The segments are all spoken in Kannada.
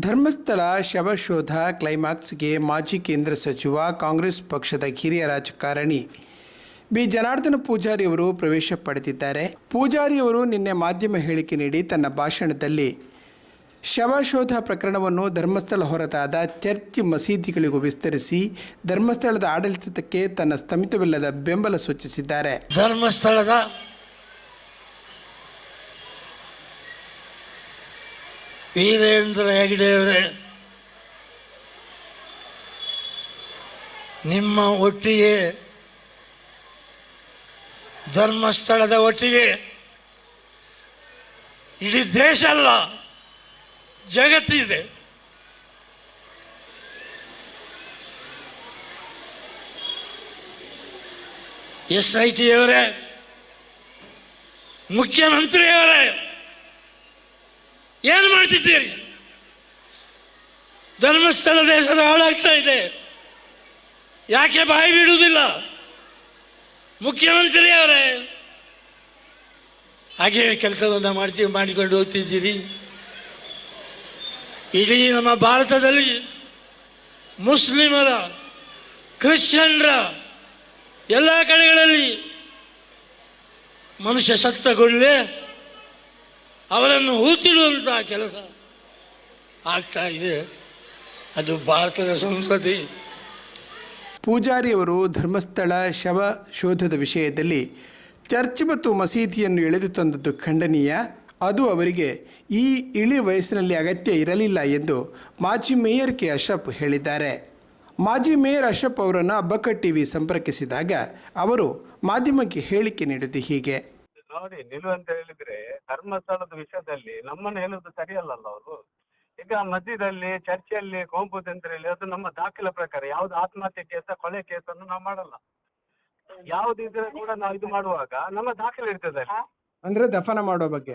ಧರ್ಮಸ್ಥಳ ಶವಶೋಧ ಕ್ಲೈಮ್ಯಾಕ್ಸ್ಗೆ ಮಾಜಿ ಕೇಂದ್ರ ಸಚಿವ, ಕಾಂಗ್ರೆಸ್ ಪಕ್ಷದ ಹಿರಿಯ ರಾಜಕಾರಣಿ. ಬಿ. ಜನಾರ್ದನ ಪೂಜಾರಿ ಅವರು ಪ್ರವೇಶ ಪಡೆದಿದ್ದಾರೆ. ಪೂಜಾರಿ ಅವರು ನಿನ್ನೆ ಮಾಧ್ಯಮ ಹೇಳಿಕೆ ನೀಡಿ ತನ್ನ ಭಾಷಣದಲ್ಲಿ, ಶವಶೋಧ ಪ್ರಕರಣವನ್ನು ಧರ್ಮಸ್ಥಳ ಹೊರತಾದ ಚರ್ಚ್ ಮಸೀದಿಗಳಿಗೂ ವಿಸ್ತರಿಸಿ ಧರ್ಮಸ್ಥಳದ ಆಡಳಿತಕ್ಕೆ ತನ್ನ ಸ್ಥಮಿತವಿಲ್ಲದ ಬೆಂಬಲ ಸೂಚಿಸಿದ್ದಾರೆ. ಧರ್ಮಸ್ಥಳದ ವೀರೇಂದ್ರ ಹೆಗಡೆಯವರೇ ನಿಮ್ಮ ಒಟ್ಟಿಗೆ ಧರ್ಮಸ್ಥಳದ ಒಟ್ಟಿಗೆ ಇಡೀ ದೇಶ ಅಲ್ಲ ಜಗತ್ತಿದೆ ಎಸ್ ಐ ಟಿಯವರೇ ಮುಖ್ಯಮಂತ್ರಿಯವರೇ ಏನು ಮಾಡ್ತಿದ್ದೀರಿ? ಧರ್ಮಸ್ಥಳದ ಹೆಸರು ಹಾಳಾಗ್ತಾ ಇದೆ. ಯಾಕೆ ಬಾಯಿ ಬಿಡುವುದಿಲ್ಲ ಮುಖ್ಯಮಂತ್ರಿ ಅವರೇ, ಹಾಗೆ ಕೆಲಸವನ್ನು ಮಾಡ್ತೀವಿ ಮಾಡಿಕೊಂಡು ಹೋಗ್ತಿದ್ದೀರಿ. ಇಡೀ ನಮ್ಮ ಭಾರತದಲ್ಲಿ ಮುಸ್ಲಿಮರ, ಕ್ರಿಶ್ಚಿಯನ್ರ ಎಲ್ಲ ಕಡೆಗಳಲ್ಲಿ ಮನುಷ್ಯ ಸತ್ತಗೊಳ್ಳೆ ಅವರನ್ನು ಹೂತಿಡುವಂಥ ಕೆಲಸ ಆಗ್ತಾ ಇದೆ. ಅದು ಭಾರತದ ಸಂಸ್ಕೃತಿ. ಪೂಜಾರಿಯವರು ಧರ್ಮಸ್ಥಳ ಶವ ಶೋಧದ ವಿಷಯದಲ್ಲಿ ಚರ್ಚ್ ಮತ್ತು ಮಸೀದಿಯನ್ನು ಎಳೆದು ತಂದದ್ದು ಖಂಡನೀಯ. ಅದು ಅವರಿಗೆ ಈ ಇಳಿ ವಯಸ್ಸಿನಲ್ಲಿ ಅಗತ್ಯ ಇರಲಿಲ್ಲ ಎಂದು ಮಾಜಿ ಮೇಯರ್ ಕೆ ಅಶಪ್ ಹೇಳಿದ್ದಾರೆ. ಮಾಜಿ ಮೇಯರ್ ಅಶಪ್ ಅವರನ್ನು ಅಬ್ಬಕ್ಕ ಟಿವಿ ಸಂಪರ್ಕಿಸಿದಾಗ ಅವರು ಮಾಧ್ಯಮಕ್ಕೆ ಹೇಳಿಕೆ ನೀಡಿದ್ದು ಹೀಗೆ. ನೋಡಿ ನಿಲು ಅಂತ ಹೇಳಿದ್ರೆ ಧರ್ಮಸ್ಥಳದ ವಿಷಯದಲ್ಲಿ ನಮ್ಮನ್ನು ಹೇಳುದು ಸರಿಯಲ್ಲಲ್ಲ ಅವರು. ಈಗ ಮಧ್ಯದಲ್ಲಿ ಚರ್ಚೆಯಲ್ಲಿ ಕೋಂಪುದು ಅಂತ ಹೇಳಿ ಅದು ನಮ್ಮ ದಾಖಲೆ ಪ್ರಕಾರ ಯಾವ್ದು ಆತ್ಮಹತ್ಯೆ ಕೇಸ ಕೊಲೆ ಕೇಸನ್ನು ನಾವು ಮಾಡಲ್ಲ. ಯಾವ್ದಿದ್ರೆ ಕೂಡ ನಾವು ಇದು ಮಾಡುವಾಗ ನಮ್ಮ ದಾಖಲೆ ಇರ್ತದೆ ಅಲ್ಲಿ. ಅಂದ್ರೆ ದಫನ ಮಾಡುವ ಬಗ್ಗೆ.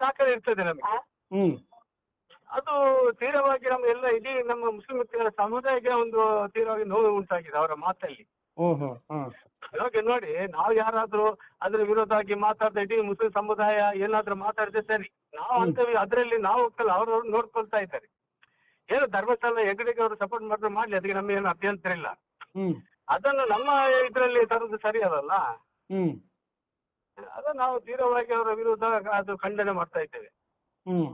ದಾಖಲೆ ಇರ್ತದೆ ನಮಗೆ. ಹ್ಮ್. ಅದು ತೀರವಾಗಿ ನಮ್ಮ ಎಲ್ಲ ಇಡೀ ನಮ್ಮ ಮುಸ್ಲಿಂ ಸಮುದಾಯಕ್ಕೆ ಒಂದು ತೀರವಾಗಿ ನೋವು ಉಂಟಾಗಿದೆ ಅವರ ಮಾತಲ್ಲಿ. ಓಹೋ ಹಾಂ. ಇವಾಗ ನೋಡಿ ನಾವು ಯಾರಾದ್ರೂ ಅದ್ರ ವಿರೋಧ ಆಗಿ ಮಾತಾಡ್ತಾ ಇಡೀ ಮುಸ್ಲಿಂ ಸಮುದಾಯ ಏನಾದ್ರೂ ಮಾತಾಡಿದ್ರೆ ಸರಿ. ನಾವು ಅಂತ ಅದ್ರಲ್ಲಿ ನಾವು ಹೋಗ್ತಲ್ಲ ಅವ್ರು ನೋಡ್ಕೊಳ್ತಾ ಇದ್ದಾರೆ. ಏನು ಧರ್ಮಸ್ಥಳ ಹೆಗಡೆಗೆ ಅವರು ಸಪೋರ್ಟ್ ಮಾಡಿದ್ರೆ ಮಾಡ್ಲಿ ಅದಕ್ಕೆ ನಮ್ಗೆ ಏನು ಅಭ್ಯಂತರ ಇಲ್ಲ. ಹ್ಮ್. ಅದನ್ನು ನಮ್ಮ ಇದ್ರಲ್ಲಿ ತರುದು ಸರಿ ಅದಲ್ಲ. ಹ್ಮ್. ಅದನ್ನ ನಾವು ತೀವ್ರವಾಗಿ ಅವರ ವಿರುದ್ಧ ಅದು ಖಂಡನೆ ಮಾಡ್ತಾ ಇದ್ದೇವೆ. ಹ್ಮ್.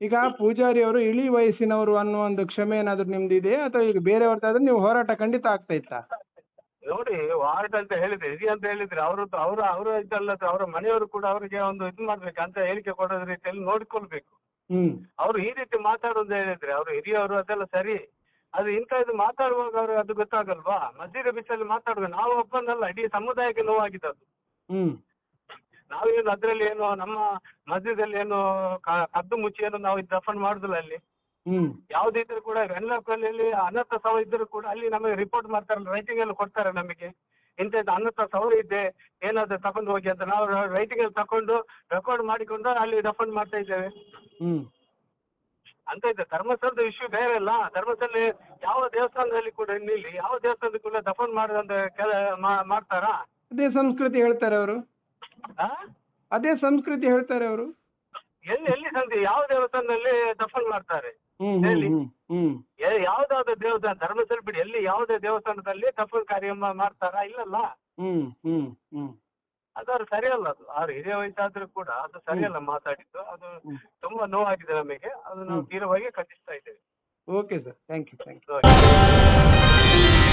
ಈಗ ಪೂಜಾರಿ ಅವರು ಇಳಿ ವಯಸ್ಸಿನವರು ಅನ್ನುವ ಒಂದು ಕ್ಷಮೆ ಏನಾದ್ರು ನಿಮ್ದು ಇದೆಯಾ ಅಥವಾ ಈಗ ಬೇರೆಯವ್ರದ್ದಾದ್ರೆ ನೀವು ಹೋರಾಟ ಖಂಡಿತ ಆಗ್ತಾ ಇತ್ತಾ? ನೋಡಿ ವಾರ್ಡ್ ಅಂತ ಹೇಳಿದ್ರೆ ಹಿರಿಯ ಅಂತ ಹೇಳಿದ್ರೆ ಅವರದ್ದು ಅವರ ಅವರ ಇದಲ್ಲ ಅವರ ಮನೆಯವರು ಕೂಡ ಅವರಿಗೆ ಒಂದು ಇದು ಮಾಡ್ಬೇಕು ಅಂತ ಹೇಳಿಕೆ ಕೊಡೋದ ರೀತಿಯಲ್ಲಿ ನೋಡ್ಕೊಳ್ಬೇಕು. ಅವ್ರು ಈ ರೀತಿ ಮಾತಾಡೋದು ಹೇಳಿದ್ರೆ ಅವ್ರು ಹಿರಿಯವರು ಅದೆಲ್ಲ ಸರಿ. ಅದು ಇಂಥದ್ದು ಮಾತಾಡುವಾಗ ಅವ್ರು ಅದು ಗೊತ್ತಾಗಲ್ವಾ? ಮಧ್ಯದ ಬಿಸಿಲಲ್ಲಿ ಮಾತಾಡುವ ನಾವು ಒಬ್ಬನಲ್ಲ ಇಡೀ ಸಮುದಾಯಕ್ಕೆ ನೋವಾಗಿದ್ದದ್ದು. ಹ್ಮ್. ನಾವೇನು ಅದ್ರಲ್ಲಿ ಏನು ನಮ್ಮ ಮಧ್ಯದಲ್ಲಿ ಏನು ಕದ್ದು ಮುಚ್ಚಿ ಏನು ನಾವು ಇದು ದಫನ್ ಮಾಡುದಿಲ್ಲ ಅಲ್ಲಿ. ಹ್ಮ್. ಯಾವ್ದಿದ್ರು ಕೂಡ ವೆಲ್ಲಕಲ್ಲಿ ಅನರ್ಥ ಸವ ಇದ್ರು ಕೂಡ ಅಲ್ಲಿ ನಮಗೆ ರಿಪೋರ್ಟ್ ಮಾಡ್ತಾರೆ ರೈಟಿಂಗ್ ಅಲ್ಲಿ ಕೊಡ್ತಾರೆ ನಮಗೆ. ಇಂಥದ್ದು ಅನರ್ಥ ಸವ ಇದೆ ಏನಾದ್ರು ತಕೊಂಡು ಹೋಗಿ ಅಂತ ನಾವು ರೈಟಿಂಗ್ ಅಲ್ಲಿ ತಕೊಂಡು ರೆಕಾರ್ಡ್ ಮಾಡಿಕೊಂಡು ಅಲ್ಲಿ ದಫನ್ ಮಾಡ್ತಾ ಇದ್ದೇವೆ. ಅಂತ ಇದೆ. ಧರ್ಮಸ್ಥಳದ ಇಶ್ಯೂ ಬೇರೆ ಅಲ್ಲ. ಧರ್ಮಸ್ಥಳ ಯಾವ ದೇವಸ್ಥಾನದಲ್ಲಿ ಕೂಡ ನಿಲ್ಲಿ ಯಾವ ದೇವಸ್ಥಾನದಲ್ಲಿ ಕೂಡ ದಫನ್ ಮಾಡದಂತ ಕೆಲ ಮಾಡ್ತಾರಾ? ಅದೇ ಸಂಸ್ಕೃತಿ ಹೇಳ್ತಾರೆ ಅವರು. ಆ? ಅದೇ ಸಂಸ್ಕೃತಿ ಹೇಳ್ತಾರೆ ಅವರು. ಎಲ್ಲಿ ಎಲ್ಲಿ ಸಂಸ್ಕೃತಿ? ಯಾವ ದೇವಸ್ಥಾನದಲ್ಲಿ ದಫನ್ ಮಾಡ್ತಾರೆ? ಹೇಳಿ. ಹ್ಮ್ ಹ್ಮ್ ಎ- ಯಾವ್ದಾದ್ರು ದೇವಸ್ಥಾನ ಧರ್ಮಸ್ಥಳ ಬಿಡಿ ಎಲ್ಲಿ ಯಾವುದೇ ದೇವಸ್ಥಾನದಲ್ಲಿ ತಪ್ಪು ಕಾರ್ಯ ಮಾಡ್ತಾರಾ ಇಲ್ಲಲ್ಲ? ಹ್ಮ್ ಹ್ಮ್ ಹ್ಮ್. ಅದಾರು ಸರಿಯಲ್ಲ ಅದು. ಅವ್ರು ಹಿರಿಯ ವಯಸ್ಸಾದ್ರೂ ಕೂಡ ಅದು ಸರಿಯಲ್ಲ ಮಾತಾಡಿದ್ದು. ಅದು ತುಂಬಾ ನೋವಾಗಿದೆ ನಮಗೆ. ಅದು ನಾವು ತೀರವಾಗಿ ಖಂಡಿಸ್ತಾ ಇದ್ದೇವೆ. Okay sir. Thank you thank you.